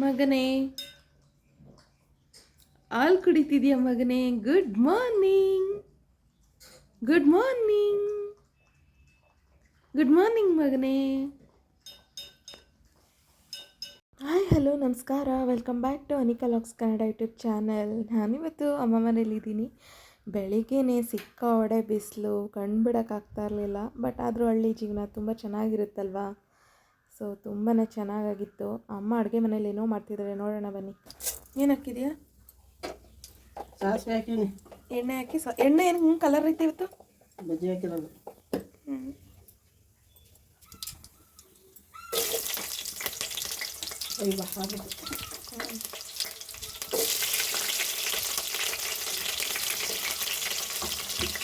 ಮಗನೇ, ಹಾಲು ಕುಡಿತಿದ್ಯಾ ಮಗನೇ? Good morning good morning good morning ಮಗನೇ. ಹಾಯ್ ಹಲೋ ನಮಸ್ಕಾರ. Welcome back to Anika locks Kannada YouTube channel ನಾನಿವತ್ತು ಅಮ್ಮ ಮನೇಲಿದ್ದೀನಿ ಬೆಳಿಗ್ಗೆನೇ ಸಿಕ್ಕ ಒಡೆ ಬಿಸಿಲು ಕಣ್ಬಿಡೋಕ್ಕಾಗ್ತಾ ಇರಲಿಲ್ಲ ಬಟ್ ಆದರೂ ಹಳ್ಳಿ ಜೀವನ ತುಂಬ ಚೆನ್ನಾಗಿರುತ್ತಲ್ವಾ? ಸೊ ತುಂಬಾ ಚೆನ್ನಾಗಾಗಿತ್ತು. ಅಮ್ಮ ಅಡುಗೆ ಮನೇಲಿ ಏನೋ ಮಾಡ್ತಿದ್ದಾರೆ ನೋಡೋಣ ಬನ್ನಿ. ಏನು ಹಾಕಿದೆಯಾ ಸಾಸಿವೆ ಹಾಕಿನಿ. ಎಣ್ಣೆ ಹಾಕಿ ಸ ಎಣ್ಣೆ ಏನು ಹ್ಞೂ ಕಲರ್ ಐತೆ ಇವತ್ತು? ಬಜ್ಜಿ ಹಾಕಿರೋದು. ಹ್ಞೂ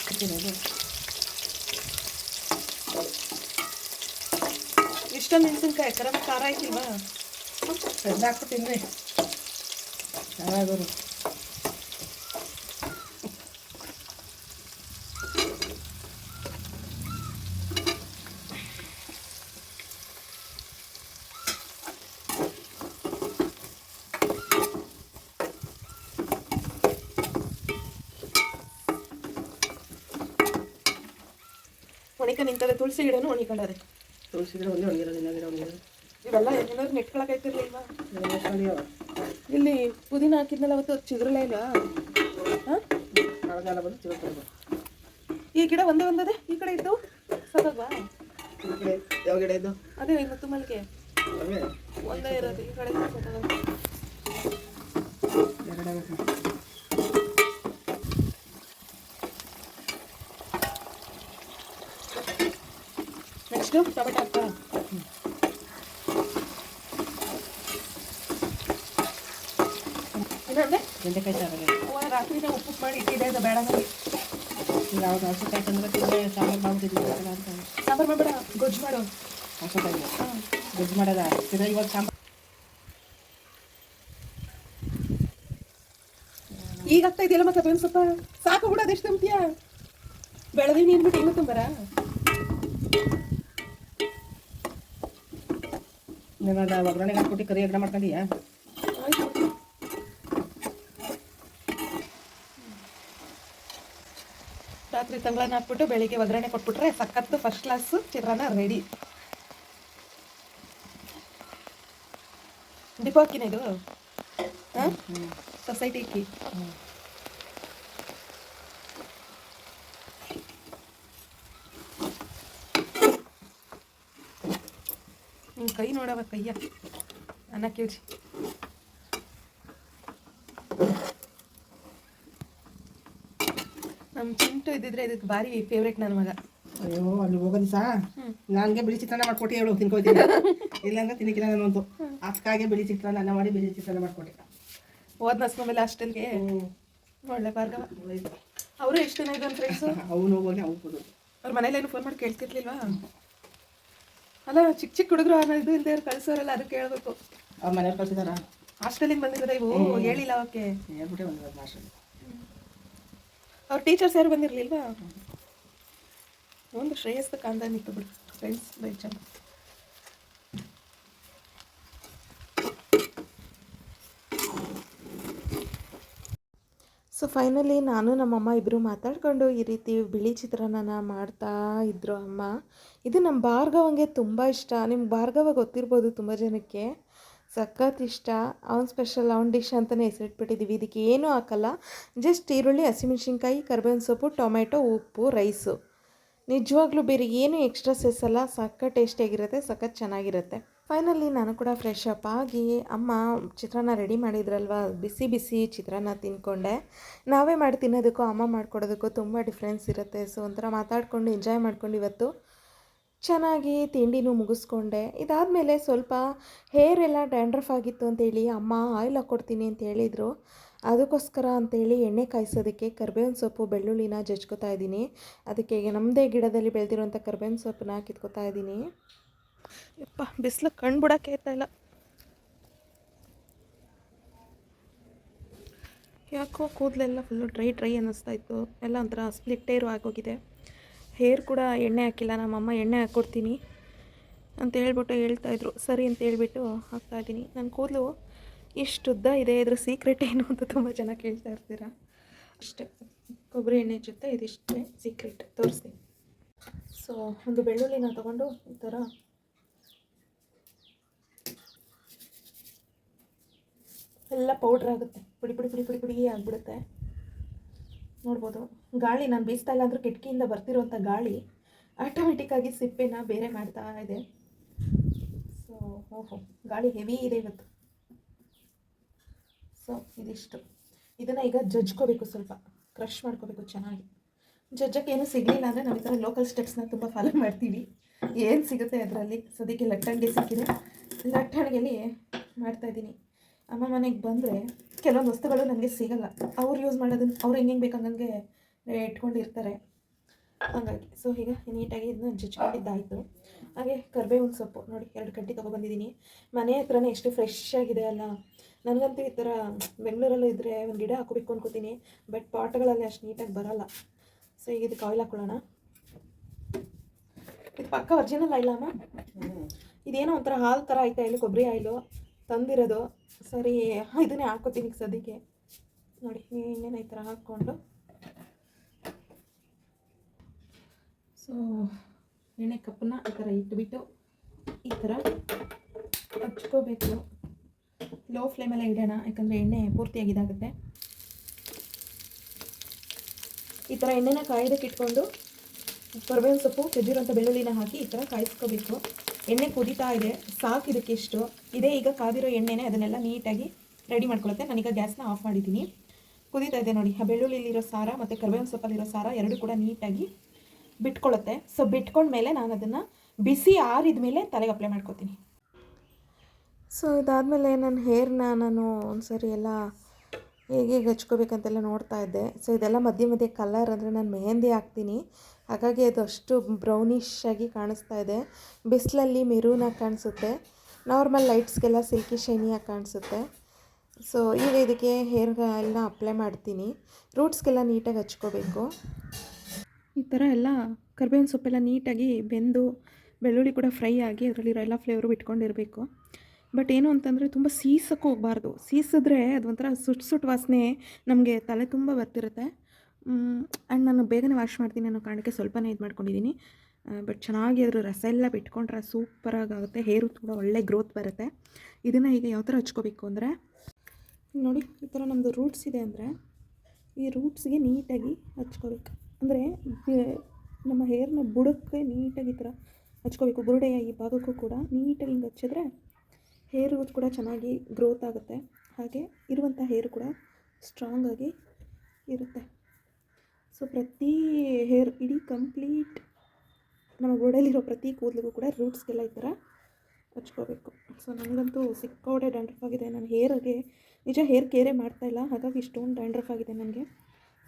ಹಾಕಿರೋದು. ಇಷ್ಟೊಂದು ಮೆಣಸಿನ್ಕಾಯಿ ಕರಮ್ ಖಾರ ಸೆಡ್ಡು ಹಾಕ್ಬಿಟ್ಟಿನ್ರಿ ಯಾರಾದರು ಒಣಿಕ ನಿಂತದೆ ತುಳಸಿ ಗಿಡನೂ ಒಣಿಕೊಂಡದೆ ತುಳಸಿ ಗಿಡ ಒಂದೇ ಒಣಗಿರೋದು ಗಿಡ ಒಣಗಿರೋದು. ಇವೆಲ್ಲ ಏನಾದ್ರು ನೆಟ್ಕೊಳಕೈತಿರ್ಲಿಲ್ವಾ? ಇಲ್ಲಿ ಪುದೀನ ಹಾಕಿದ್ನಲ್ಲ ಅವತ್ತು ಚಿಗುರಲೇ ಇಲ್ಲ? ಹಾಂ? ಮಳೆಗಾಲ ಬಂದು ತಿಳ್ಕೊಂಡು ಈ ಗಿಡ ಒಂದೇ ಒಂದದೆ? ಈ ಕಡೆ ಇದ್ದವು ಸಾಕಲ್ವಾ ಈ ಕಡೆ ಯಾವ ಗಿಡ ಇದ್ದು ಅದೇ ಮಲ್ಲಿಗೆ ಅವೇ ಒಂದೇ ಇರೋದು ಈ ಕಡೆ ನೆಕ್ಸ್ಟು ಟೊಮೆಟೊ ಹಾಕ್ತಾ ಇನ್ನೊಂದೆ ಬೆಂಡೆಕಾಯಿ ಅವ್ವ ರಾತ್ರಿನೇ ಉಪ್ಪು ಮಾಡಿ ಇಟ್ಟಿದೆ ಅದು ಬೇಡ ಈಗ ಅವ್ರು ಹಸಕಾಯಿ ತಂದ್ರೆ ತಿಂದರೆ ಸಾಂಬಾರು ಮಾಡ್ತಿದ್ವಿ ಅಂತ ಸಾಂಬಾರು ಮಾಡಬೇಡ ಗೊಜ್ಜು ಮಾಡು. ಹಸುಕಾಯಿ ಹಾಂ. ಗೊಜ್ಜು ಮಾಡೋದ? ತಿರ್ಗಾ ಇವಾಗ ಸಾಂಬಾರು ಈಗ ಆಗ್ತಾ ಇದೆಯಲ್ಲ ಮತ್ತೆ ಬೇವಿನ ಸ್ವಲ್ಪ ಸಾಕು ಕೂಡ ಅದೆಷ್ಟು ತುಂಬ್ತೀಯ ಬೆಳೆದಿ ನೀನು ಬಿಟ್ಟು ಇನ್ನೂ ತುಂಬರ? ನಾನು ಒಗ್ಗರಣೆಗೆ ಹಾಕ್ಬಿಟ್ಟು ಕರಿ ಅಗ್ರ ಮಾಡ್ಕೊಂಡಿಯಾ? ರಾತ್ರಿ ತಂಗಳನ್ನ ಹಾಕ್ಬಿಟ್ಟು ಬೆಳಿಗ್ಗೆ ಒಗ್ಗರಣೆ ಕೊಟ್ಬಿಟ್ರೆ ಸಖತ್ತು ಫಸ್ಟ್ ಕ್ಲಾಸ್ ಚಿತ್ರಾನ್ನ ರೆಡಿ ಡಿಪೋ ಹಾಕಿನ ಇದು? ಹಾಂ? ಸೊಸೈಟಿ ಇಕ್ಕಿ ನಿನ್ನ ಕೈ ನೋಡವ ಕೈಯ ಅನ್ನ ಕೇಳ್ಸಿ. ನಮ್ಮ ಚಿಂಟು ಇದ್ದಿದ್ರೆ ಇದಕ್ಕೆ ಭಾರಿ ಫೇವ್ರೇಟ್ ನನ್ನ ಮಗ. ಅಯ್ಯೋ ಅಲ್ಲಿ ಹೋಗೋದಿ ಸಹ. ನನಗೆ ಬಿಳಿ ಚಿತ್ರಾನ್ನ ಮಾಡ್ಕೊಟ್ಟು ಹೇಳು ತಿನ್ಕೋತೀನಿ ಇಲ್ಲಾಂದ್ರೆ ತಿನ್ನಕ್ಕಿಲ್ಲ ನಾನು ಒಂದು ಅದಕ್ಕಾಗೆ ಬಿಳಿ ಚಿತ್ರಾನ್ನ ಅನ್ನ ಮಾಡಿ ಬಿಳಿ ಚಿತ್ರಾನ್ನ ಮಾಡ್ಕೊಟ್ಟೆ. ಹೋದ್ ನಸ್ಮ ಮೇಲೆ ಹಾಸ್ಟೆಲ್ಗೆ ಒಳ್ಳೆ ಭಾರ್ಗವ. ಅವರು ಎಷ್ಟು ಜನ ಇದ್ದಾನೆ ಫ್ರೆಂಡ್ಸು ಅವನು ಹೋಗಿ ಅವ್ನು ಕೊಡೋದು ಅವ್ರ ಮನೇಲೇನು ಫೋನ್ ಮಾಡಿ ಕೇಳ್ತಿರ್ಲಿಲ್ವಾ? ಅಲ್ಲ ಚಿಕ್ಕ ಚಿಕ್ಕ ಹುಡುಗರು ಇದು ಇಲ್ಲದೆ ಕಳಿಸೋರಲ್ಲ ಅದಕ್ಕೆ ಹೇಳ್ಬೇಕು. ಅವ್ರ ಮನೇಲಿ ಕಳ್ಸಿದಾರ? ಹಾಸ್ಟೆಲಿಂಗ್ ಬಂದಿರೋದ ಇವು? ಹೇಳಿಲ್ಲ ಅವಕ್ಕೆ. ಹೇಳ್ಬಿಟ್ಟೆ ಬಂದಿರೋದು ಮಾಸ್ಟರ್ ಅವ್ರ ಟೀಚರ್ಸ್ ಯಾರು ಬಂದಿರಲಿಲ್ವಾ? ಒಂದು ಶ್ರೇಯಸ್ ಕಾಂದ ನಿಂತು ಬಿಡು ಫ್ರೆಂಡ್ಸ್ ಬೈ ಚೆನ್ನ ಸೊ ಫೈನಲಿ ನಾನು ನಮ್ಮಮ್ಮ ಇಬ್ಬರು ಮಾತಾಡ್ಕೊಂಡು ಈ ರೀತಿ ಬಿಳಿ ಚಿತ್ರಾನ್ನ ಮಾಡ್ತಾ ಇದ್ರು ಅಮ್ಮ. ಇದು ನಮ್ಮ ಭಾರ್ಗವಂಗೆ ತುಂಬ ಇಷ್ಟ. ನಿಮ್ಗೆ ಭಾರ್ಗವ ಗೊತ್ತಿರ್ಬೋದು ತುಂಬ ಜನಕ್ಕೆ. ಸಖತ್ ಇಷ್ಟ. ಅವ್ನ ಸ್ಪೆಷಲ್ ಅವ್ನ ಡಿಶ್ ಅಂತಲೇ ಹೆಸರಿಟ್ಬಿಟ್ಟಿದ್ದೀವಿ ಇದಕ್ಕೆ ಏನೂ ಹಾಕಲ್ಲ. ಜಸ್ಟ್ ಈರುಳ್ಳಿ, ಹಸಿಮೆಣ್ಸಿನ್ಕಾಯಿ, ಕರ್ಬೇವಿನ ಸೊಪ್ಪು ಟೊಮೆಟೊ ಉಪ್ಪು, ರೈಸು. ನಿಜವಾಗ್ಲೂ ಬೇರೆ ಏನು ಎಕ್ಸ್ಟ್ರಾ ಸೇಸಲ್ಲ ಸಖತ್ ಟೇಸ್ಟಿಯಾಗಿರುತ್ತೆ ಸಖತ್ ಚೆನ್ನಾಗಿರುತ್ತೆ. ಫೈನಲಿ ನಾನು ಕೂಡ ಫ್ರೆಶ್ ಅಪ್ ಆಗಿ ಅಮ್ಮ ಚಿತ್ರಾನ್ನ ರೆಡಿ ಮಾಡಿದ್ರಲ್ವ? ಬಿಸಿ ಬಿಸಿ ಚಿತ್ರಾನ್ನ ತಿನ್ಕೊಂಡೆ. ನಾವೇ ಮಾಡಿ ತಿನ್ನೋದಕ್ಕೂ, ಅಮ್ಮ ಮಾಡ್ಕೊಡೋದಕ್ಕೂ ತುಂಬ ಡಿಫ್ರೆನ್ಸ್ ಇರುತ್ತೆ. ಸೊ ಒಂಥರ ಮಾತಾಡ್ಕೊಂಡು ಎಂಜಾಯ್ ಮಾಡ್ಕೊಂಡು ಇವತ್ತು ಚೆನ್ನಾಗಿ ತಿಂಡಿನೂ ಮುಗಿಸ್ಕೊಂಡೆ. ಇದಾದಮೇಲೆ ಸ್ವಲ್ಪ ಹೇರ್ ಎಲ್ಲ ಡ್ಯಾಂಡ್ರಫ್ ಆಗಿತ್ತು ಅಂತೇಳಿ ಅಮ್ಮ ಆಯಿಲ್ ಹಾಕ್ಕೊಡ್ತೀನಿ ಅಂತ ಹೇಳಿದರು. ಅದಕ್ಕೋಸ್ಕರ ಅಂತೇಳಿ ಎಣ್ಣೆ ಕಾಯಿಸೋದಕ್ಕೆ ಕರ್ಬೇವಿನ ಸೊಪ್ಪು, ಬೆಳ್ಳುಳ್ಳಿನ ಜಜ್ಕೊತಾ ಇದ್ದೀನಿ. ಅದಕ್ಕೆ ನಮ್ಮದೇ ಗಿಡದಲ್ಲಿ ಬೆಳೆದಿರುವಂಥ ಕರ್ಬೇವಿನ ಸೊಪ್ಪನ್ನ ಕಿತ್ಕೊತಾ ಇದ್ದೀನಿ. ಯಪ್ಪ, ಬಿಸಿಲು ಕಣ್ಣು ಬಿಡೋಕೆ ಇಲ್ಲ. ಯಾಕೋ ಕೂದಲೆಲ್ಲ ಫುಲ್ಲು ಡ್ರೈ ಡ್ರೈ ಅನ್ನಿಸ್ತಾ ಇತ್ತು. ಎಲ್ಲ ಒಂಥರ ಸ್ಪ್ಲಿಟ್ ಏರು ಆಗೋಗಿದೆ ಹೇರ್ ಕೂಡ ಎಣ್ಣೆ ಹಾಕಿಲ್ಲ, ನಮ್ಮಮ್ಮ ಎಣ್ಣೆ ಹಾಕ್ಕೊಡ್ತೀನಿ ಅಂತ ಹೇಳ್ಬಿಟ್ಟು ಹೇಳ್ತಾಯಿದ್ರು ಸರಿ ಅಂತ ಹೇಳ್ಬಿಟ್ಟು ಹಾಕ್ತಾಯಿದ್ದೀನಿ ನನ್ನ ಕೂದಲು ಇಷ್ಟು ಉದ್ದ ಇದೆ, ಇದ್ರ ಸೀಕ್ರೆಟ್ ಏನು ಅಂತ ತುಂಬ ಜನ ಕೇಳ್ತಾ ಇರ್ತೀರಾ? ಅಷ್ಟೇ. ಕೊಬ್ಬರಿ ಎಣ್ಣೆ ಜೊತೆ ಇದಿಷ್ಟೇ ಸೀಕ್ರೆಟ್ ತೋರಿಸ್ತೀನಿ. ಸೊ ಒಂದು ಬೆಳ್ಳುಳ್ಳಿನ ತೊಗೊಂಡು ಈ ಥರ ಎಲ್ಲ ಪೌಡ್ರ್ ಆಗುತ್ತೆ. ಪುಡಿ ಪುಡಿ ಪುಡಿ ಪುಡಿ ಪುಡಿ ಆಗಿಬಿಡುತ್ತೆ. ನೋಡ್ಬೋದು. ಗಾಳಿ, ನಾನು ಬೀಸ್ತಾ ಇಲ್ಲ ಅಂದರೂ ಕಿಟಕಿಯಿಂದ ಬರ್ತಿರೋಂಥ ಗಾಳಿ ಆಟೋಮೆಟಿಕ್ಕಾಗಿ ಸಿಪ್ಪೆನ ಬೇರೆ ಮಾಡ್ತಾ ಇದೆ. ಸೊ ಓಹೋ, ಗಾಳಿ ಹೆವಿ ಇದೆ ಇವತ್ತು. ಸೊ ಇದಿಷ್ಟು. ಇದನ್ನು ಈಗ ಜಜ್ಕೋಬೇಕು ಸ್ವಲ್ಪ. ಕ್ರಷ್ ಮಾಡ್ಕೋಬೇಕು ಚೆನ್ನಾಗಿ. ಜಜ್ಜಕ್ಕೆ ಏನೂ ಸಿಗಲಿಲ್ಲ ಅಂದರೆ ನಾವು ಈ ಥರ ಲೋಕಲ್ ಸ್ಟೆಪ್ಸ್ನ ತುಂಬ ಫಾಲೋ ಮಾಡ್ತೀವಿ. ಏನು ಸಿಗುತ್ತೆ ಅದರಲ್ಲಿ? ಸದ್ಯಕ್ಕೆ ಲಟ್ಟಣಿಗೆ ಸಿಕ್ಕಿದೆ. ಲಟ್ಟಣಿಗೆಲಿ ಮಾಡ್ತಾಯಿದ್ದೀನಿ ಅಮ್ಮ ಮನೆಗೆ ಬಂದರೆ ಕೆಲವೊಂದು ವಸ್ತುಗಳು ನನಗೆ ಸಿಗಲ್ಲ. ಅವ್ರು ಯೂಸ್ ಮಾಡೋದನ್ನು ಅವ್ರು ಹೆಂಗೆ ಹೆಂಗೆ ಬೇಕಂಗೆ ಇಟ್ಕೊಂಡಿರ್ತಾರೆ. ಹಾಗಾಗಿ ಸೊ ಈಗ ನೀಟಾಗಿ ಇದನ್ನ ಜಜ್ಕೊಂಡಿದ್ದಾಯಿತು ಹಾಗೆ ಕರ್ಬೇವಿನ ಸೊಪ್ಪು, ನೋಡಿ ಎರಡು ಕಡ್ಡಿ ತೊಗೊಬಂದಿದ್ದೀನಿ ಮನೆ ಹತ್ರನೇ ಎಷ್ಟು ಫ್ರೆಶ್ ಆಗಿದೆ ಅಲ್ಲ. ನನಗಂತೂ ಈ ಥರ ಬೆಂಗಳೂರಲ್ಲೂ ಇದ್ದರೆ ಒಂದು ಗಿಡ ಹಾಕೋಬೇಕು ಅನ್ಕೋತೀನಿ ಬಟ್ ಪಾಟ್ಗಳಲ್ಲಿ ಅಷ್ಟು ನೀಟಾಗಿ ಬರಲ್ಲ. ಸೊ ಈಗ ಇದಕ್ಕೆ ಆಯಿಲ್ ಹಾಕೊಳ್ಳೋಣ. ಇದು ಪಕ್ಕ ಒರ್ಜಿನಲ್ ಆಯಿಲ್ ಅಮ್ಮ? ಇದೇನೋ ಒಂಥರ ಹಾಲು ಥರ ಆಯ್ತಾ ಇಲ್ಲಿ ಕೊಬ್ಬರಿ ಆಯಿಲು. ತಂದಿರೋದು. ಸರಿ, ಇದನ್ನೇ ಹಾಕೋತೀನಿ ಸದ್ಯಕ್ಕೆ. ನೋಡಿ ಇನ್ನೇನು ಈ ಥರ ಹಾಕ್ಕೊಂಡು ಸೊ ಎಣ್ಣೆ ಕಪ್ಪನ್ನ ಈ ಥರ ಇಟ್ಬಿಟ್ಟು ಈ ಥರ ಹಚ್ಕೋಬೇಕು. ಲೋ ಫ್ಲೇಮಲ್ಲೇ ಇಡೋಣ, ಯಾಕಂದರೆ ಎಣ್ಣೆ ಪೂರ್ತಿಯಾಗಿ ಇದಾಗುತ್ತೆ ಈ ಥರ ಎಣ್ಣೆನ ಕಾಯೋದಕ್ಕೆ ಇಟ್ಕೊಂಡು ಕರ್ಬೇವಿನ ಸೊಪ್ಪು ತೆಗೆದಿರೋಂಥ ಬೆಳ್ಳುಳ್ಳಿನ ಹಾಕಿ ಈ ಥರ ಕಾಯಿಸ್ಕೋಬೇಕು. ಎಣ್ಣೆ ಕುದೀತಾ ಇದೆ ಸಾಕು ಇದಕ್ಕೆ ಇಷ್ಟು. ಇದೇ ಈಗ ಕಾದಿರೋ ಎಣ್ಣೆನೇ ಅದನ್ನೆಲ್ಲ ನೀಟಾಗಿ ರೆಡಿ ಮಾಡ್ಕೊಳ್ಳುತ್ತೆ. ನಾನೀಗ ಗ್ಯಾಸ್ನ ಆಫ್ ಮಾಡಿದ್ದೀನಿ. ಕುದೀತಾ ಇದೆ ನೋಡಿ, ಆ ಬೆಳ್ಳುಳ್ಳಿಲಿರೋ ಸಾರ ಮತ್ತು ಕರ್ಬೇವಿನ ಸೊಪ್ಪಲ್ಲಿರೋ ಸಾರ ಎರಡೂ ಕೂಡ ನೀಟಾಗಿ ಬಿಟ್ಕೊಳ್ಳುತ್ತೆ ಸೊ ಬಿಟ್ಕೊಂಡ್ಮೇಲೆ ನಾನು ಅದನ್ನು ಬಿಸಿ ಆರಿದ ಮೇಲೆ ತಲೆಗೆ ಅಪ್ಲೈ ಮಾಡ್ಕೊತೀನಿ. ಸೊ ಇದಾದಮೇಲೆ ನನ್ನ ಹೇರ್ನ ನಾನು ಒಂದ್ಸರಿ ಎಲ್ಲ ಹೇಗೆ ಹೇಗೆ ಹಚ್ಕೋಬೇಕಂತೆಲ್ಲ ನೋಡ್ತಾ ಇದ್ದೆ. ಸೊ ಇದೆಲ್ಲ ಮಧ್ಯೆ ಮಧ್ಯೆ ಕಲರ್ ಅಂದರೆ ನಾನು ಮೆಹಂದಿ ಹಾಕ್ತೀನಿ. ಹಾಗಾಗಿ ಅದು ಅಷ್ಟು ಬ್ರೌನಿಶ್ ಆಗಿ ಕಾಣಿಸ್ತಾ ಇದೆ. ಬಿಸಿಲಲ್ಲಿ ಮೆರೂನಾಗಿ ಕಾಣಿಸುತ್ತೆ. ನಾರ್ಮಲ್ ಲೈಟ್ಸ್ಗೆಲ್ಲ ಸಿಲ್ಕಿ ಶೈನಿಯಾಗಿ ಕಾಣಿಸುತ್ತೆ. ಸೊ ಈಗ ಇದಕ್ಕೆ ಹೇರ್ಗಳನ್ನ ಅಪ್ಲೈ ಮಾಡ್ತೀನಿ. ರೂಟ್ಸ್ಗೆಲ್ಲ ನೀಟಾಗಿ ಹಚ್ಕೋಬೇಕು. ಈ ಥರ ಎಲ್ಲ ಕರ್ಬೇವಿನ ಸೊಪ್ಪೆಲ್ಲ ನೀಟಾಗಿ ಬೆಂದು ಬೆಳ್ಳುಳ್ಳಿ ಕೂಡ ಫ್ರೈ ಆಗಿ ಅದರಲ್ಲಿರೋ ಎಲ್ಲ ಫ್ಲೇವರು ಬಿಟ್ಕೊಂಡಿರಬೇಕು. ಬಟ್ ಏನು ಅಂತಂದರೆ ತುಂಬ ಸೀಸಕ್ಕೆ ಹೋಗಬಾರ್ದು. ಸೀಸಿದ್ರೆ ಅದು ಒಂಥರ ಸುಟ್ಟು ಸುಟ್ಟು ವಾಸನೆ ನಮಗೆ ತಲೆ ತುಂಬ ಬರ್ತಿರುತ್ತೆ. ಆ್ಯಂಡ್ ನಾನು ಬೇಗನೆ ವಾಶ್ ಮಾಡ್ತೀನಿ ಅನ್ನೋ ಕಾರಣಕ್ಕೆ ಸ್ವಲ್ಪನೇ ಇದು ಮಾಡ್ಕೊಂಡಿದ್ದೀನಿ ಬಟ್ ಚೆನ್ನಾಗಿ ಅದ್ರ ರಸ ಎಲ್ಲ ಬಿಟ್ಕೊಂಡ್ರೆ ಸೂಪರಾಗಿ ಆಗುತ್ತೆ ಹೇರು ಕೂಡ ಒಳ್ಳೆ ಗ್ರೋತ್ ಬರುತ್ತೆ. ಇದನ್ನು ಈಗ ಯಾವ ಥರ ಹಚ್ಕೋಬೇಕು ಅಂದರೆ, ನೋಡಿ ಈ ಥರ ನಮ್ಮದು ರೂಟ್ಸ್ ಇದೆ ಅಂದರೆ, ಈ ರೂಟ್ಸ್ಗೆ ನೀಟಾಗಿ ಹಚ್ಕೋಬೇಕು. ಅಂದರೆ ನಮ್ಮ ಹೇರ್ನ ಬುಡಕ್ಕೆ ನೀಟಾಗಿ ಈ ಥರ ಹಚ್ಕೋಬೇಕು. ಬುರುಡೆಯ ಈ ಭಾಗಕ್ಕೂ ಕೂಡ ನೀಟಾಗಿ ಹಿಂಗೆ ಹಚ್ಚಿದ್ರೆ ಹೇರು ಕೂಡ ಚೆನ್ನಾಗಿ ಗ್ರೋತ್ ಆಗುತ್ತೆ. ಹಾಗೆ ಇರುವಂಥ ಹೇರ್ ಕೂಡ ಸ್ಟ್ರಾಂಗಾಗಿ ಇರುತ್ತೆ. ಸೊ ಪ್ರತಿ ಹೇರ್ ಇಡೀ ಕಂಪ್ಲೀಟ್ ನಮ್ಮ ಬುಡಲಿರೋ ಪ್ರತಿ ಕೂದಲಿಗೂ ಕೂಡ ರೂಟ್ಸ್ಗೆಲ್ಲ ಈ ಥರ ಹಚ್ಕೋಬೇಕು. ಸೊ ನನಗಂತೂ ಸಿಕ್ಕೋಡೆ ಡ್ಯಾಂಡ್ರಫ್ ಆಗಿದೆ. ನನ್ನ ಹೇರಿಗೆ ನಿಜ ಹೇರ್ ಕೇರೇ ಮಾಡ್ತಾಯಿಲ್ಲ ಹಾಗಾಗಿ ಇಷ್ಟೊಂದು ಡ್ಯಾಂಡ್ರಫ್ ಆಗಿದೆ ನನಗೆ.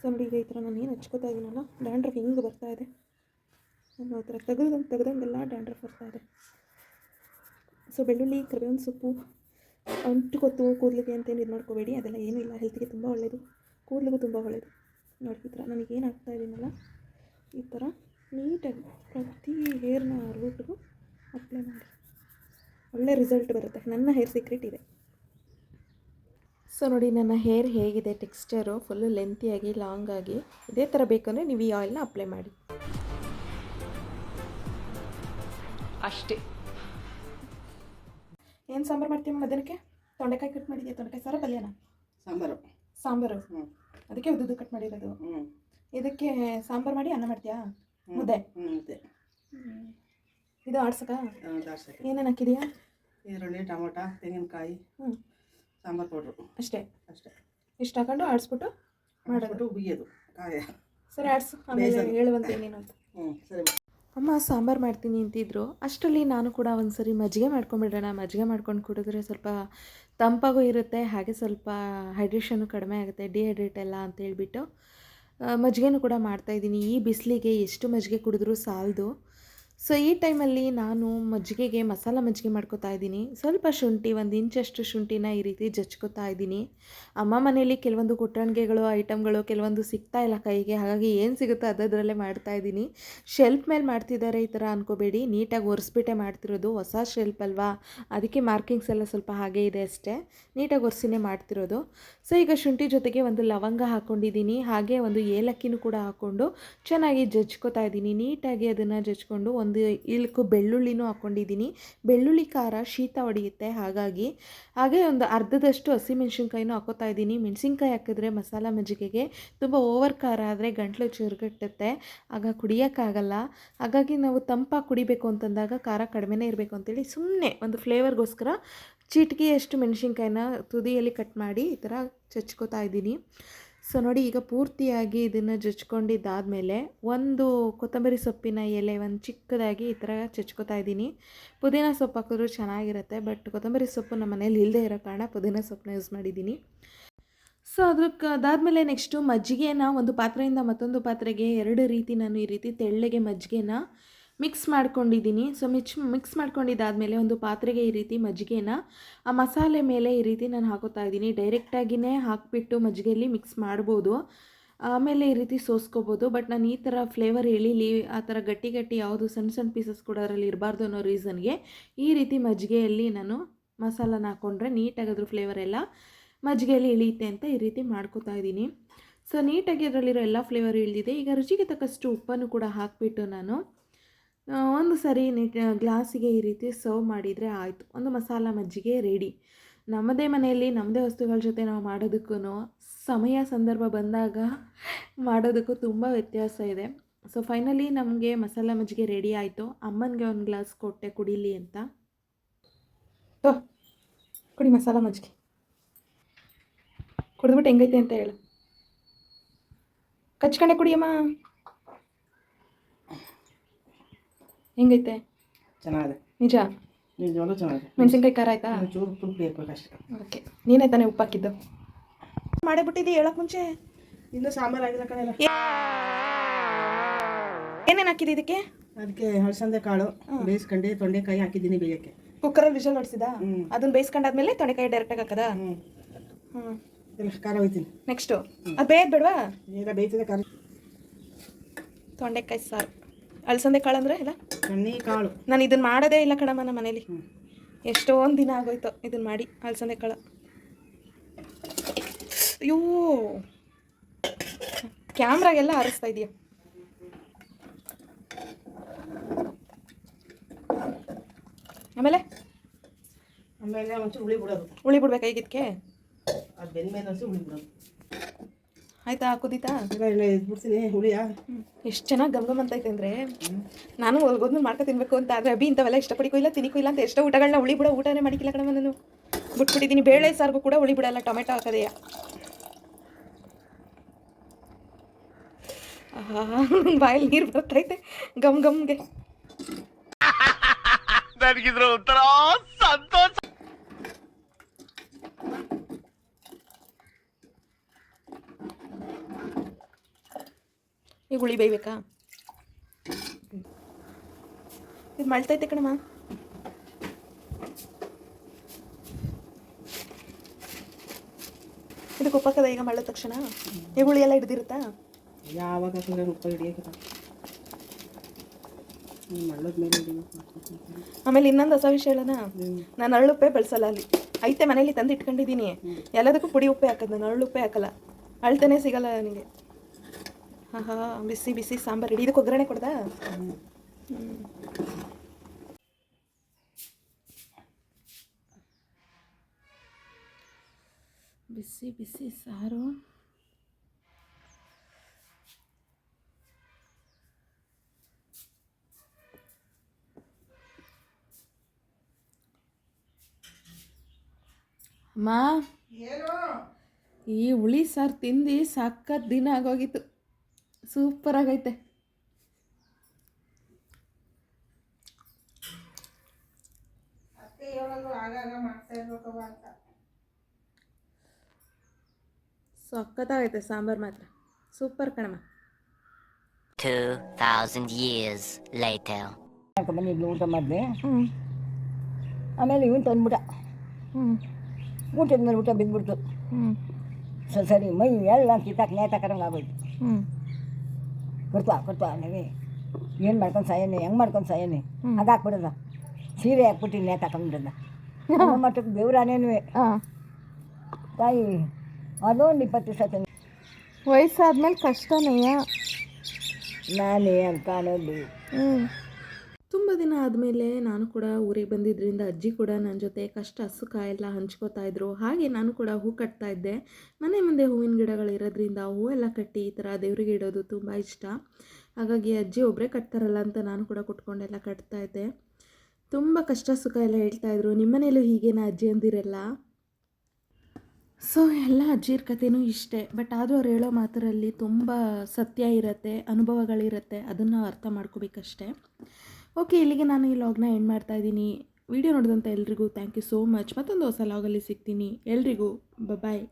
ಸೊ ನೋಡಿ ಈಗ ಈ ಥರ ನಾನು ಏನು ಹಚ್ಕೋತಾ ಇದ್ದೀನಲ್ಲ ಡ್ಯಾಂಡ್ರಫ್ ಹಿಂಗೆ ಬರ್ತಾ ಇದೆ. ನಾನು ಆ ಥರ ತೆಗೆದಂಗೆ ತೆಗೆದಂಗೆಲ್ಲ ಡ್ಯಾಂಡ್ರಫ್ ಬರ್ತಾ ಇದೆ. ಸೊ ಬೆಳ್ಳುಳ್ಳಿ, ಕರಿಬೇವಿನ ಸೊಪ್ಪು ಅಂಟುಕೊತ್ತು ಕೂದಲಿಗೆ ಅಂತೇನು ಇದು ಮಾಡ್ಕೋಬೇಡಿ. ಅದೆಲ್ಲ ಏನೂ ಇಲ್ಲ. ಹೆಲ್ತ್ಗೆ ತುಂಬ ಒಳ್ಳೆಯದು ಕೂದಲಿಗೂ ತುಂಬ ಒಳ್ಳೆಯದು ನೋಡಿ ಈ ಥರ ನನಗೆ ಏನು ಆಗ್ತಾ ಇದ್ದೀನಲ್ಲ ಈ ಥರ ನೀಟಾಗಿ ಪ್ರತಿ ಹೇರ್ನ ರೂಟ್ಗೂ ಅಪ್ಲೈ ಮಾಡಿ. ಒಳ್ಳೆ ರಿಸಲ್ಟ್ ಬರುತ್ತೆ. ನನ್ನ ಹೇರ್ ಸೀಕ್ರೆಟ್ ಇದೆ. ಸೊ ನೋಡಿ ನನ್ನ ಹೇರ್ ಹೇಗಿದೆ ಟೆಕ್ಸ್ಚರು ಫುಲ್ಲು ಲೆಂತಿಯಾಗಿ ಲಾಂಗ್ ಆಗಿ ಇದೇ ಥರ ಬೇಕಂದರೆ ನೀವು ಈ ಆಯಿಲ್ನ ಅಪ್ಲೈ ಮಾಡಿ. ಅಷ್ಟೇ. ಏನು ಸಾಂಬಾರು ಮಾಡ್ತೀವಿ ಮದನಕ್ಕೆ ತೊಂಡೆಕಾಯಿ ಕಟ್ ಮಾಡಿದ್ಯಾ? ತೊಂಡೆಕಾಯಿ ಸಾರ ಪಲ್ಯನ? ಸಾಂಬಾರು. ಸಾಂಬಾರು. ಹ್ಞೂ ಅದಕ್ಕೆ ಉದ್ದು ಕಟ್ ಮಾಡಿರೋದು. ಹ್ಞೂ ಇದಕ್ಕೆ ಸಾಂಬಾರು ಮಾಡಿ ಅನ್ನ ಮಾಡ್ತೀಯಾ? ಮುದ್ದೆ. ಇದು ಆಡ್ಸಕ್ಕ ಏನೇನು ಹಾಕಿದೀಯಾ? ಈರುಳ್ಳಿ ಟೊಮೊಟೊ ತೆಂಗಿನಕಾಯಿ. ಹ್ಞೂ ಸಾಂಬಾರು ಪೌಡ್ರು. ಅಷ್ಟೇ. ಅಷ್ಟೇ. ಇಷ್ಟು ಹಾಕೊಂಡು ಆಡಿಸ್ಬಿಟ್ಟು ಮಾಡಿಬಿಟ್ಟು ಬಿಗಿಯೋದು ಕಾಯ. ಸರಿ ಆಡಿಸು. ಆಮೇಲೆ. ಹೇಳುವಂತೆ ಅಂತ. ಹ್ಞೂ ಸರಿ ಅಮ್ಮ ಸಾಂಬಾರು ಮಾಡ್ತೀನಿ ಅಂತಿದ್ರು. ಅಷ್ಟರಲ್ಲಿ ನಾನು ಕೂಡ ಒಂದು ಸರಿ ಮಜ್ಜಿಗೆ ಮಾಡ್ಕೊಂಬಿಡೋಣ. ಮಜ್ಜಿಗೆ ಮಾಡ್ಕೊಂಡು ಕುಡಿದ್ರೆ ಸ್ವಲ್ಪ ತಂಪಾಗೂ ಇರುತ್ತೆ ಹಾಗೆ ಸ್ವಲ್ಪ ಹೈಡ್ರೇಷನ್ನು ಕಡಿಮೆ ಆಗುತ್ತೆ ಡಿಹೈಡ್ರೇಟ್ ಎಲ್ಲ ಅಂತ ಹೇಳಿಬಿಟ್ಟು ಮಜ್ಜಿಗೆನೂ ಕೂಡ ಮಾಡ್ತಾಯಿದ್ದೀನಿ ಈ ಬಿಸಿಲಿಗೆ ಎಷ್ಟು ಮಜ್ಜಿಗೆ ಕುಡಿದ್ರೂ ಸಾಲದು. ಸೊ ಈ ಟೈಮಲ್ಲಿ ನಾನು ಮಜ್ಜಿಗೆಗೆ ಮಸಾಲ ಮಜ್ಜಿಗೆ ಮಾಡ್ಕೋತಾ ಇದ್ದೀನಿ. ಸ್ವಲ್ಪ ಶುಂಠಿ, ಒಂದು ಇಂಚಷ್ಟು ಶುಂಠಿನ ಈ ರೀತಿ ಜಚ್ಕೋತಾ ಇದ್ದೀನಿ. ಅಮ್ಮ ಮನೇಲಿ ಕೆಲವೊಂದು ಕುಟ್ಟಣಿಗೆಗಳು ಐಟಮ್ಗಳು ಕೆಲವೊಂದು ಸಿಗ್ತಾ ಇಲ್ಲ ಕೈಗೆ. ಹಾಗಾಗಿ ಏನು ಸಿಗುತ್ತೋ ಅದರಲ್ಲೇ ಮಾಡ್ತಾ ಇದ್ದೀನಿ. ಶೆಲ್ಫ್ ಮೇಲೆ ಮಾಡ್ತಿದ್ದಾರೆ ಈ ಥರ ಅನ್ಕೋಬೇಡಿ. ನೀಟಾಗಿ ಒರೆಸ್ಬಿಟ್ಟೆ ಮಾಡ್ತಿರೋದು. ಹೊಸ ಶೆಲ್ಫ್ ಅಲ್ವಾ? ಅದಕ್ಕೆ ಮಾರ್ಕಿಂಗ್ಸ್ ಎಲ್ಲ ಸ್ವಲ್ಪ ಹಾಗೆ ಇದೆ ಅಷ್ಟೇ. ನೀಟಾಗಿ ಒರೆಸಿನೇ ಮಾಡ್ತಿರೋದು. ಸೊ ಈಗ ಶುಂಠಿ ಜೊತೆಗೆ ಒಂದು ಲವಂಗ ಹಾಕ್ಕೊಂಡಿದ್ದೀನಿ ಹಾಗೆ ಒಂದು ಏಲಕ್ಕಿನೂ ಕೂಡ ಹಾಕ್ಕೊಂಡು ಚೆನ್ನಾಗಿ ಜಜ್ಕೋತಾ ಇದ್ದೀನಿ. ನೀಟಾಗಿ ಅದನ್ನು ಜಜ್ಕೊಂಡು ಇಲ್ಕು ಬೆಳ್ಳುಳ್ಳಿನೂ ಹಾಕ್ಕೊಂಡಿದ್ದೀನಿ ಬೆಳ್ಳುಳ್ಳಿ ಖಾರ ಶೀತ ಹೊಡೆಯುತ್ತೆ ಹಾಗಾಗಿ. ಹಾಗೆ ಒಂದು ಅರ್ಧದಷ್ಟು ಹಸಿಮೆಣ್ಸಿನ್ಕಾಯಿನೂ ಹಾಕೋತಾ ಇದ್ದೀನಿ. ಮೆಣಸಿನ್ಕಾಯಿ ಹಾಕಿದ್ರೆ ಮಸಾಲ ಮಜ್ಜಿಗೆಗೆ ತುಂಬ ಓವರ್ ಖಾರ ಆದರೆ ಗಂಟ್ಲು ಚುರುಗಟ್ಟುತ್ತೆ ಆಗ ಕುಡಿಯೋಕ್ಕಾಗಲ್ಲ. ಹಾಗಾಗಿ ನಾವು ತಂಪಾಗಿ ಕುಡಿಬೇಕು ಅಂತಂದಾಗ ಖಾರ ಕಡಿಮೆನೇ ಇರಬೇಕು ಅಂತೇಳಿ ಸುಮ್ಮನೆ ಒಂದು ಫ್ಲೇವರ್ಗೋಸ್ಕರ ಚಿಟಿಕೆಯಷ್ಟು ಮೆಣಸಿನ್ಕಾಯಿನ ತುದಿಯಲ್ಲಿ ಕಟ್ ಮಾಡಿ ಈ ಥರ ಚಚ್ಕೋತಾ ಇದ್ದೀನಿ. ಸೊ ನೋಡಿ, ಈಗ ಪೂರ್ತಿಯಾಗಿ ಇದನ್ನು ಜಚ್ಕೊಂಡಿದ್ದಾದಮೇಲೆ ಒಂದು ಕೊತ್ತಂಬರಿ ಸೊಪ್ಪಿನ ಎಲೆ ಒಂದು ಚಿಕ್ಕದಾಗಿ ಈ ಥರ ಚಚ್ಕೋತಾ ಇದ್ದೀನಿ. ಪುದೀನ ಸೊಪ್ಪು ಹಾಕಿದ್ರು ಚೆನ್ನಾಗಿರುತ್ತೆ, ಬಟ್ ಕೊತ್ತಂಬರಿ ಸೊಪ್ಪು ನಮ್ಮ ಮನೇಲಿ ಇಲ್ಲದೆ ಇರೋ ಕಾರಣ ಪುದೀನ ಸೊಪ್ಪನ್ನ ಯೂಸ್ ಮಾಡಿದ್ದೀನಿ. ಸೊ ಅದಕ್ಕೆ ಅದಾದಮೇಲೆ ನೆಕ್ಸ್ಟು ಮಜ್ಜಿಗೆನ ಒಂದು ಪಾತ್ರೆಯಿಂದ ಮತ್ತೊಂದು ಪಾತ್ರೆಗೆ ಎರಡು ರೀತಿ ನಾನು ಈ ರೀತಿ ತೆಳ್ಳಗೆ ಮಜ್ಜಿಗೆನ ಮಿಕ್ಸ್ ಮಾಡ್ಕೊಂಡಿದ್ದೀನಿ. ಸೊ ಮಿಚ್, ಮಿಕ್ಸ್ ಮಾಡ್ಕೊಂಡಿದ್ದಾದಮೇಲೆ ಒಂದು ಪಾತ್ರೆಗೆ ಈ ರೀತಿ ಮಜ್ಜಿಗೆನ, ಆ ಮಸಾಲೆ ಮೇಲೆ ಈ ರೀತಿ ನಾನು ಹಾಕೋತಾ ಇದ್ದೀನಿ. ಡೈರೆಕ್ಟಾಗಿಯೇ ಹಾಕಿಬಿಟ್ಟು ಮಜ್ಜಿಗೆಯಲ್ಲಿ ಮಿಕ್ಸ್ ಮಾಡ್ಬೋದು. ಆಮೇಲೆ ಈ ರೀತಿ ಸೋಸ್ಕೋಬೋದು. ಬಟ್ ನಾನು ಈ ಥರ ಫ್ಲೇವರ್ ಎಳೀಲಿ, ಆ ಥರ ಗಟ್ಟಿ ಗಟ್ಟಿ ಯಾವುದು ಸಣ್ಣ ಸಣ್ಣ ಪೀಸಸ್ ಕೂಡ ಅದರಲ್ಲಿ ಇರಬಾರ್ದು ಅನ್ನೋ ರೀಸನ್ಗೆ ಈ ರೀತಿ ಮಜ್ಜಿಗೆಯಲ್ಲಿ ನಾನು ಮಸಾಲನ ಹಾಕ್ಕೊಂಡ್ರೆ ನೀಟಾಗಿ ಅದ್ರ ಫ್ಲೇವರ್ ಎಲ್ಲ ಮಜ್ಜಿಗೆಯಲ್ಲಿ ಇಳಿಯುತ್ತೆ ಅಂತ ಈ ರೀತಿ ಮಾಡ್ಕೋತಾ ಇದ್ದೀನಿ. ಸೊ ನೀಟಾಗಿ ಅದರಲ್ಲಿರೋ ಎಲ್ಲ ಫ್ಲೇವರ್ ಇಳಿದಿದೆ. ಈಗ ರುಚಿಗೆ ತಕ್ಕಷ್ಟು ಉಪ್ಪನ್ನು ಕೂಡ ಹಾಕಿಬಿಟ್ಟು ನಾನು ಒಂದು ಸರಿ ಗ್ಲಾಸಿಗೆ ಈ ರೀತಿ ಸರ್ವ್ ಮಾಡಿದರೆ ಆಯಿತು. ಒಂದು ಮಸಾಲ ಮಜ್ಜಿಗೆ ರೆಡಿ ನಮ್ಮದೇ ಮನೆಯಲ್ಲಿ, ನಮ್ಮದೇ ವಸ್ತುಗಳ ಜೊತೆ ನಾವು ಮಾಡೋದಕ್ಕೂ ಸಮಯ, ಸಂದರ್ಭ ಬಂದಾಗ ಮಾಡೋದಕ್ಕೂ ತುಂಬ ವ್ಯತ್ಯಾಸ ಇದೆ. ಸೊ ಫೈನಲಿ ನಮಗೆ ಮಸಾಲ ಮಜ್ಜಿಗೆ ರೆಡಿ ಆಯಿತು. ಅಮ್ಮನಿಗೆ ಒಂದು ಗ್ಲಾಸ್ ಕೊಟ್ಟೆ ಕುಡೀಲಿ ಅಂತ. ತೋ, ಕುಡಿ ಮಸಾಲ ಮಜ್ಜಿಗೆ. ಕುಡಿದ್ಬಿಟ್ಟು ಹೆಂಗೈತೆ ಅಂತ ಹೇಳು. ಕಚ್ಕಂಡೆ ಕುಡಿಯಮ್ಮ. ಹೆಂಗೈತೆ? ಚೆನ್ನಾಗಿದೆ. ನಿಜ? ನಿಜವಾಗ್ಲೂ ಚೆನ್ನಾಗಿದೆ. ಮೆಣಸಿನ್ಕಾಯಿ ಖಾರ ಆಯ್ತಾ? ಚೂರು ಉಪ್ಪು ಬೇಕು ಅಷ್ಟೇ. ಓಕೆ. ನೀನೇ ತಾನೇ ಉಪ್ಪು ಹಾಕಿದ್ದು? ಮಾಡೇ ಬಿಟ್ಟಿದ್ದಿ ಹೇಳಕ್ ಮುಂಚೆ? ಇನ್ನೂ ಸಾಂಬಾರು ಆಗಿಲ್ಲ ಕಣೆಲ್ಲ ಏನೇನು ಹಾಕಿದೆ ಇದಕ್ಕೆ? ಅದಕ್ಕೆ ಹಳಸಂದೆ ಕಾಳು ಬೇಯಿಸ್ಕೊಂಡು ತೊಂಡೆಕಾಯಿ ಹಾಕಿದ್ದೀನಿ ಬೇಯಕ್ಕೆ. ಕುಕ್ಕರಲ್ಲಿ ವಿಷಲ್ ಹೊಡ್ಸಿದ? ಹ್ಮ್. ಅದನ್ನ ಬೇಯಿಸ್ಕೊಂಡಾದ್ಮೇಲೆ ಡೈರೆಕ್ಟ್ ಡೈರೆಕ್ಟಾಗಿ ಹಾಕದ? ಹ್ಞೂ ಖಾರ ಹೋಯ್ತೀನಿ. ನೆಕ್ಸ್ಟು ಅದು ಬೇಯದ್ ಬೇಡವಾ? ಬೇಯ್ತದೆ ಖಾರ. ತೊಂಡೆಕಾಯಿ ಸಾರು. ಅಲಸಂದೆ ಕಾಳು ಅಂದರೆ ಇಲ್ಲ? ಕಾಳು. ನಾನು ಇದನ್ನ ಮಾಡೋದೇ ಇಲ್ಲ ಕಣಮ್ಮ ನಮ್ಮ ಮನೇಲಿ. ಎಷ್ಟೊಂದು ದಿನ ಆಗೋಯ್ತು ಇದನ್ನ ಮಾಡಿ ಅಲಸಂದೆ ಕಾಳು. ಅಯ್ಯೋ. ಕ್ಯಾಮ್ರಾಗೆಲ್ಲ ಆರಿಸ್ತಾ ಇದೆಯಾ. ಆಮೇಲೆ? ಆಮೇಲೆ ಒಂಚೂರು ಹುಳಿ ಬಿಡೋದು. ಉಳಿ ಬಿಡ್ಬೇಕಾ ಈಗ ಇದಕ್ಕೆ ಅದು ಬೆಂದ ಮೇಲೆ ಒಂಚೂರು ಹುಳಿ ಬಿಡೋದು. ಆಯ್ತಾ ಕುದೀತಾ? ಇಲ್ಲ ಇಲ್ಲ ಇದು ಬಿಡ್ತೀನಿ ಹುಳಿಯಾ? ಎಷ್ಟು ಚೆನ್ನಾಗಿ ಗಮ್ ಗಮ್ ಅಂತೈತೆ ಅಂದರೆ. ನಾನು ಒಲ್ಗೋದ್ಮೇಲೆ ಮಾಡ್ಕೊ ತಿನ್ಬೇಕು ಅಂತ ಆದರೆ ಅಭಿ ಇಂಥವೆಲ್ಲ ಇಷ್ಟಪಡಿಕೋ ಇಲ್ಲ ತಿನ್ನಿಕೋ ಇಲ್ಲ ಅಂತ ಎಷ್ಟೋ ಊಟಗಳನ್ನ ಉಳಿ ಬಿಡೋ ಊಟನೇ ಮಾಡಿಕ್ಕಿಲ್ಲ ಕಣ ನಾನು. ಬಿಟ್ಬಿಟ್ಟಿದ್ದೀನಿ ಬೇಳೆ ಸಾರಿಗೂ ಕೂಡ ಉಳಿ ಬಿಡಲ್ಲ ಟೊಮೆಟೊ ಹಾಕದೆಯ ಬಾಯಲ್ಲಿ ನೀರು ಬರ್ತೈತೆ ಗಮ್ ಗಮ್ಗೆ. ನನಗಿದ್ರ ಒಂಥರ ಸಂತೋಷ ಈಗ ಹುಳಿ ಬೇಯಬೇಕಾ? ಇದು ಮಳ್ತೈತೆ ಕಣಮ್ಮ. ಇದಕ್ಕೆ ಉಪ್ಪಕ್ಕದ ಈಗ ಮಳ್ಳ ತಕ್ಷಣ? ಈಗ ಹುಳಿ ಎಲ್ಲ ಹಿಡ್ದಿರುತ್ತಾ? ಯಾವಾಗ ಉಪ್ಪ ಹಿಡಿಯಕ್ಕೆ ಆಮೇಲೆ ಇನ್ನೊಂದು ಹೊಸ ವಿಷಯ ಹೇಳೋಣ. ನಾನು ಅರಳುಪ್ಪೆ ಬಳಸಲ್ಲ ಅಲ್ಲಿ. ಐತೆ ಮನೇಲಿ ತಂದು ಇಟ್ಕೊಂಡಿದ್ದೀನಿ ಎಲ್ಲದಕ್ಕೂ ಪುಡಿ ಉಪ್ಪೆ ಹಾಕೋದು ನಾನು ಅರಳುಪ್ಪೆ ಹಾಕಲ್ಲ. ಅಳ್ತಾನೆ ಸಿಗಲ್ಲ ನನಗೆ. ಹಾಂ ಹಾಂ ಬಿಸಿ ಬಿಸಿ ಸಾಂಬಾರು ರೆಡಿ ಇದಕ್ಕೆ ಒಗ್ಗರಣೆ ಕೊಡ್ದಾ. ಬಿಸಿ ಬಿಸಿ ಸಾರು. ಅಮ್ಮ ಈ ಹುಳಿ ಸಾರು ತಿಂದು ಸಖತ್ ದಿನ ಆಗೋಗಿತ್ತು. ಸೂಪರ್ ಆಗೈತೆ ಸಖತ್ತಾಗೈತೆ ಸಾಂಬಾರು ಮಾತ್ರ ಸೂಪರ್ ಕಣಮ್ಮ 2,000 years later. ಬಂದಿದ್ಲು ಊಟ ಮಾಡಿದೆ ಹ್ಞೂ ಆಮೇಲೆ ಇವನು ತಂದ್ಬಿಟ್ಟ ಹ್ಞೂ ಊಟದ ಮೇಲೆ ಊಟ ಬಿದ್ದುಬಿಡ್ತು ಹ್ಞೂ ಸರಿ ಸರಿ ಮೈ ಎಲ್ಲ ಕಿತ್ತಾಕ್ ನೇತಾಕರಂಗೆ ಆಗೋಯ್ತು ಹ್ಞೂ ಕೊಡ್ತಾ ಕೊಡ್ತಾ ನೀವೇ ಏನು ಮಾಡ್ಕೊಂಡು ಸಾಯನೆ ಹೆಂಗೆ ಮಾಡ್ಕೊಂಡು ಸಾಯನೆ? ಅದು ಹಾಕ್ಬಿಡದ. ಸೀರೆ ಹಾಕ್ಬಿಟ್ಟು ನೇತಾಕೊಂಡ್ಬಿಡದ ನಮ್ಮ ಮಟ್ಟಕ್ಕೆ ಬೆವ್ರಾನೇನು ಹಾಂ. ತಾಯಿ ಅದೊಂದು ಇಪ್ಪತ್ತು ದಿವಸ ತಂದು ವಯಸ್ಸಾದ್ಮೇಲೆ ಕಷ್ಟನೇಯ ನಾನೇ ಅಂತ ಅನ್ನೋದು. ಹ್ಞೂ ತುಂಬ ದಿನ ಆದಮೇಲೆ ನಾನು ಕೂಡ ಊರಿಗೆ ಬಂದಿದ್ದರಿಂದ ಅಜ್ಜಿ ಕೂಡ ನನ್ನ ಜೊತೆ ಕಷ್ಟ ಸುಖ ಎಲ್ಲ ಹಂಚ್ಕೋತಾ ಇದ್ರು. ಹಾಗೆ ನಾನು ಕೂಡ ಹೂ ಕಟ್ತಾ ಇದ್ದೆ. ಮನೆ ಮುಂದೆ ಹೂವಿನ ಗಿಡಗಳು ಇರೋದ್ರಿಂದ ಹೂವೆಲ್ಲ ಕಟ್ಟಿ ಈ ಥರ ದೇವರಿಗೆ ಇಡೋದು ತುಂಬ ಇಷ್ಟ. ಹಾಗಾಗಿ ಅಜ್ಜಿ ಒಬ್ಬರೇ ಕಟ್ತಾರಲ್ಲ ಅಂತ ನಾನು ಕೂಡ ಕುಟ್ಕೊಂಡೆಲ್ಲ ಕಟ್ತಾ ಇದ್ದೆ. ತುಂಬ ಕಷ್ಟ ಸುಖ ಎಲ್ಲ ಹೇಳ್ತಾ ಇದ್ರು. ನಿಮ್ಮನೇಲೂ ಹೀಗೇನ ಅಜ್ಜಿ ಅಂದಿರಲ್ಲ? ಸೊ ಎಲ್ಲ ಅಜ್ಜಿಯರ ಕಥೆನೂ ಇಷ್ಟೇ. ಬಟ್ ಆದರೂ ಅವ್ರು ಹೇಳೋ ಮಾತರಲ್ಲಿ ತುಂಬ ಸತ್ಯ ಇರುತ್ತೆ, ಅನುಭವಗಳಿರುತ್ತೆ. ಅದನ್ನು ಅರ್ಥ ಮಾಡ್ಕೋಬೇಕಷ್ಟೆ. ಓಕೆ, ಇಲ್ಲಿಗೆ ನಾನು ಈ ಲಾಗ್ನ ಎಂಡ್ ಮಾಡ್ತಾ ಇದ್ದೀನಿ. ವಿಡಿಯೋ ನೋಡಿದಂಥ ಎಲ್ರಿಗೂ ಥ್ಯಾಂಕ್ ಯು ಸೋ ಮಚ್ ಮತ್ತೊಂದು ಹೊಸ ಲಾಗಲ್ಲಿ ಸಿಗ್ತೀನಿ. ಎಲ್ರಿಗೂ ಬಾಯ್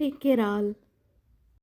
ಟೇಕ್ ಕೇರ್ ಆಲ್